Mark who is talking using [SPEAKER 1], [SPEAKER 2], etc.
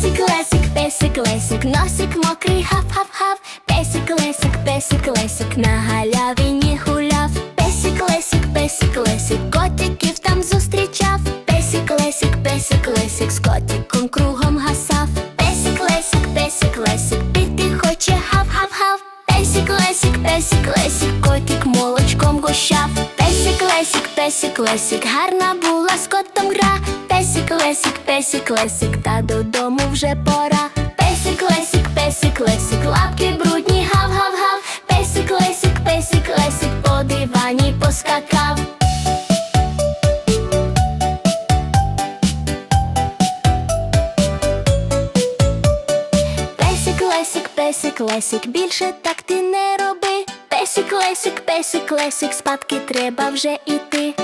[SPEAKER 1] Песик лесик, песик лесик, носик мокрий хав-хав-хав Песик лесик, песик лесик, на галявині гуляв. Песик лесик, песик лесик, котиків там зустрічав. Песик лесик, песик лесик, з котиком кругом гасав. Песик лесик, песик лесик, піти хоче гав-гав-гав Песик лесик, песик лесик, котик молочком гощав Песик лесик, песик лесик, гарна була з котом гра Песик лесик, песик лесик, та додому вже пора Песик лесик, песик лесик, лапки брудні гав-гав-гав Песик лесик, песик лесик, по дивані поскакав Песик, лесик, песик, лесик, більше так ти не роби. Песик, лесик, песик, лесик, спадки треба вже іти.